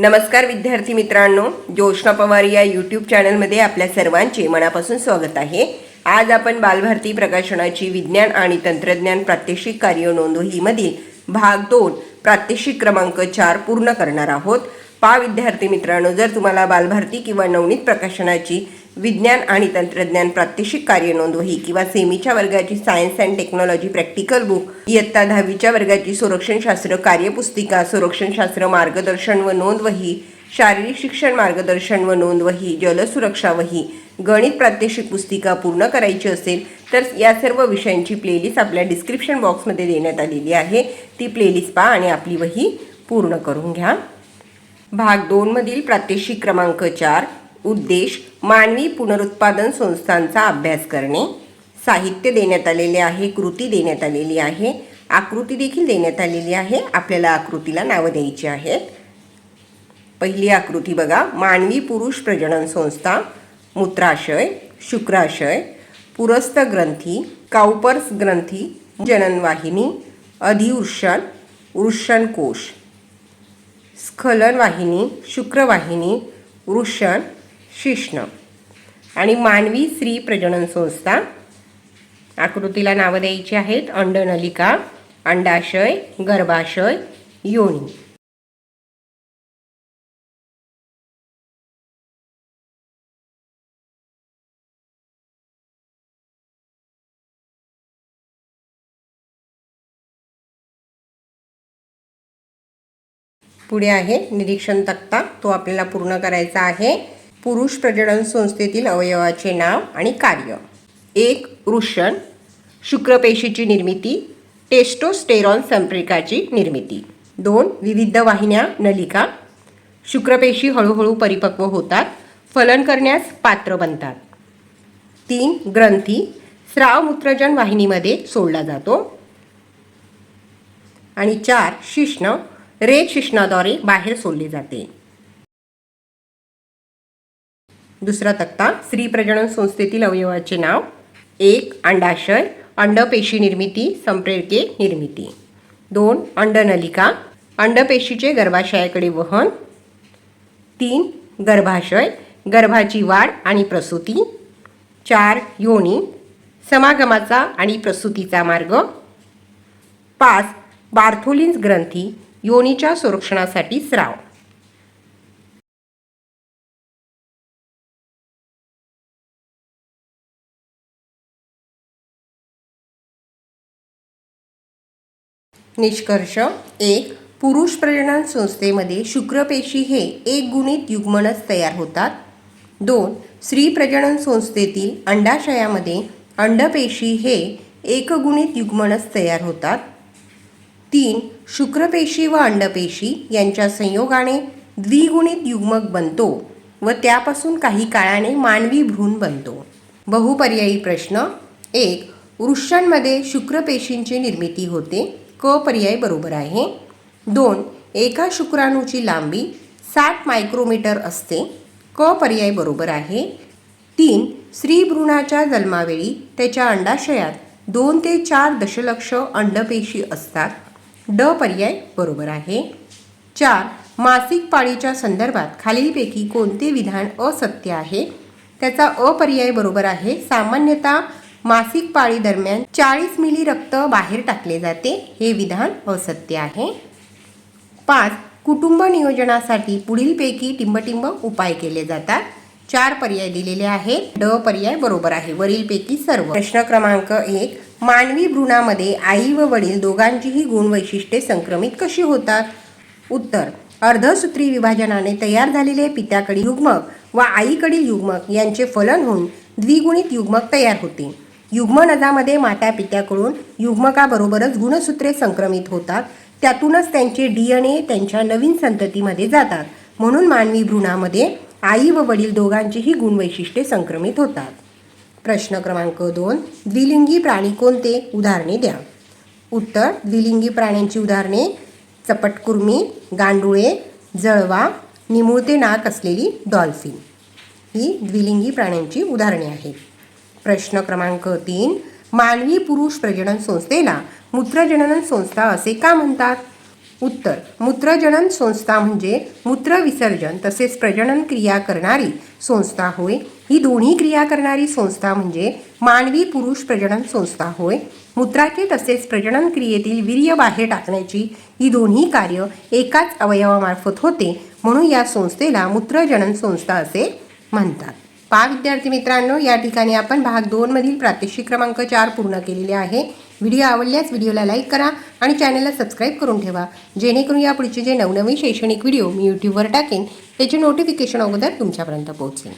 नमस्कार विद्यार्थी मित्रांनो ज्योष्णा पवार या यूट्यूब चॅनलमध्ये आपल्या सर्वांचे मनापासून स्वागत आहे. आज आपण बालभारती प्रकाशनाची विज्ञान आणि तंत्रज्ञान प्रात्यक्षिक कार्य नोंदवहीमधील भाग दोन प्रात्यक्षिक क्रमांक चार पूर्ण करणार आहोत. पा विद्यार्थी मित्रांनो जर तुम्हाला बालभारती किंवा नवनीत प्रकाशनाची विज्ञान आणि तंत्रज्ञान प्रात्यक्षिक कार्य नोंदवही किंवा सेमीच्या वर्गाची science and technology practical book इयत्ता दहावीच्या वर्गाची संरक्षणशास्त्र कार्यपुस्तिका संरक्षणशास्त्र मार्गदर्शन व नोंदवही शारीरिक शिक्षण मार्गदर्शन व नोंदवही जलसुरक्षा वही गणित प्रात्यक्षिक पुस्तिका पूर्ण करायची असेल तर या सर्व विषयांची प्लेलिस्ट आपल्या डिस्क्रिप्शन बॉक्समध्ये देण्यात आलेली आहे. ती प्लेलिस्ट पहा आणि आपली वही पूर्ण करून घ्या. भाग दोनमधील प्रात्यक्षिक क्रमांक चार. उद्देश मानवी पुनरुत्पादन संस्थांचा अभ्यास करणे साहित्य देण्यात आलेले आहे कृती देण्यात आलेली आहे आकृती देखील देण्यात आलेली आहे. आपल्याला आकृतीला नावं द्यायची आहेत. पहिली आकृती बघा. मानवी पुरुष प्रजनन संस्था मूत्राशय शुक्राशय पुरस्त ग्रंथी काउपर्स ग्रंथी जननवाहिनी अधिवृषण वृषणकोश स्खलनवाहिनी शुक्रवाहिनी वृषण शिष्ण. आणि मानवी स्त्री प्रजनन संस्था. आकृतीला नावं द्यायची आहेत. अंडनलिका अंडाशय गर्भाशय योनी. पुढे आहे निरीक्षण तक्ता. तो आपल्याला पूर्ण करायचा आहे. पुरुष प्रजनन संस्थेतील अवयवाचे नाव आणि कार्य. एक वृषण. शुक्रपेशीची निर्मिती. टेस्टोस्टेरॉन संप्रेकाची निर्मिती. दोन विविध वाहिन्या नलिका. शुक्रपेशी हळूहळू परिपक्व होतात. फलन करण्यास पात्र बनतात. तीन ग्रंथी. स्राव मूत्रजन वाहिनीमध्ये सोडला जातो. आणि चार शिश्न रेत शिश्नाद्वारे बाहेर सोडले जाते. दुसरा तक्ता स्त्री प्रजनन संस्थेतील अवयवाचे नाव एक अंडाशय अंडपेशी निर्मिती संप्रेरके निर्मिती. दोन अंडनलिका अंडपेशीचे गर्भाशयाकडे वहन. तीन गर्भाशय गर्भाची वाढ आणि प्रसूती. चार योनी समागमाचा आणि प्रसूतीचा मार्ग. पाच बार्थोलिन्स ग्रंथी योनीच्या संरक्षणासाठी स्राव. निष्कर्ष एक पुरुष प्रजनन संस्थेमध्ये शुक्रपेशी हे एक गुणित युग्मनच तयार होतात. दोन स्त्री प्रजनन संस्थेतील अंडाशयामध्ये अंडपेशी हे एकगुणित युग्मनच तयार होतात. तीन शुक्रपेशी व अंडपेशी यांच्या संयोगाने द्विगुणित युग्मक बनतो व त्यापासून काही काळाने मानवी भ्रूण बनतो. बहुपर्यायी प्रश्न एक वृक्षांमध्ये शुक्रपेशींची निर्मिती होते. क पर्याय बरोबर आहे. दोन एका शुक्राणूची लांबी साठ मायक्रोमीटर असते. क पर्याय बरोबर आहे. तीन स्त्री भ्रूणाच्या जन्मावेळी त्याच्या अंडाशयात दोन ते चार दशलक्ष अंडपेशी असतात. ड पर्याय बरोबर आहे. चार मासिक पाळीच्या संदर्भात खालीलपैकी कोणते विधान असत्य आहे? त्याचा अपर्याय बरोबर आहे. सामान्यतः मासिक पाळी दरम्यान चाळीस मिली रक्त बाहेर टाकले जाते हे विधान असत्य आहे. पाच कुटुंब नियोजनासाठी पुढीलपैकी टिंबटिंब उपाय केले जातात. चार पर्याय दिलेले आहेत. ड पर्याय बरोबर आहे. वरीलपैकी सर्व. प्रश्न क्रमांक एक मानवी भ्रूणामध्ये आई व वडील दोघांचीही गुणवैशिष्ट्ये संक्रमित कशी होतात? उत्तर अर्धसूत्री विभाजनाने तयार झालेले पित्याकडील युग्मक व आईकडील युग्मक यांचे फलन होऊन द्विगुणित युग्मक तयार होते. युग्मनदामध्ये माता पित्याकडून युग्मकाबरोबरच गुणसूत्रे संक्रमित होतात. त्यातूनच त्यांचे डी एन ए त्यांच्या नवीन संततीमध्ये जातात. म्हणून मानवी भ्रूणामध्ये आई व वडील दोघांचीही गुणवैशिष्ट्ये संक्रमित होतात. प्रश्न क्रमांक दोन द्विलिंगी प्राणी कोणते? उदाहरणे द्या. उत्तर द्विलिंगी प्राण्यांची उदाहरणे. चपटकुर्मी गांडुळे जळवा निमुळते नाक असलेली डॉल्फिन. ही द्विलिंगी प्राण्यांची उदाहरणे आहेत. प्रश्न क्रमांक तीन मानवी पुरुष प्रजनन संस्थेला मूत्रजनन संस्था असे का म्हणतात? उत्तर मूत्रजनन संस्था म्हणजे मूत्रविसर्जन तसेच प्रजनन क्रिया करणारी संस्था होय. ही दोन्ही क्रिया करणारी संस्था म्हणजे मानवी पुरुष प्रजनन संस्था होय. मूत्राचे तसेच प्रजनन क्रियेतील वीर्य बाहेर टाकण्याची ही दोन्ही कार्य एकाच अवयवामार्फत होते म्हणून या संस्थेला मूत्रजनन संस्था असे म्हणतात. पहा विद्यार्थी मित्रांनो या ठिकाणी आपण भाग दोनमधील प्रात्यक्षिक क्रमांक चार पूर्ण केलेले आहे. व्हिडिओ आवडल्यास व्हिडिओला लाईक करा आणि चॅनलला सबस्क्राईब करून ठेवा. जेणेकरून या पुढचे जे नवनवीन शैक्षणिक व्हिडिओ मी यूट्यूबवर टाकेन त्याचे नोटिफिकेशन अगोदर तुमच्यापर्यंत पोहोचेल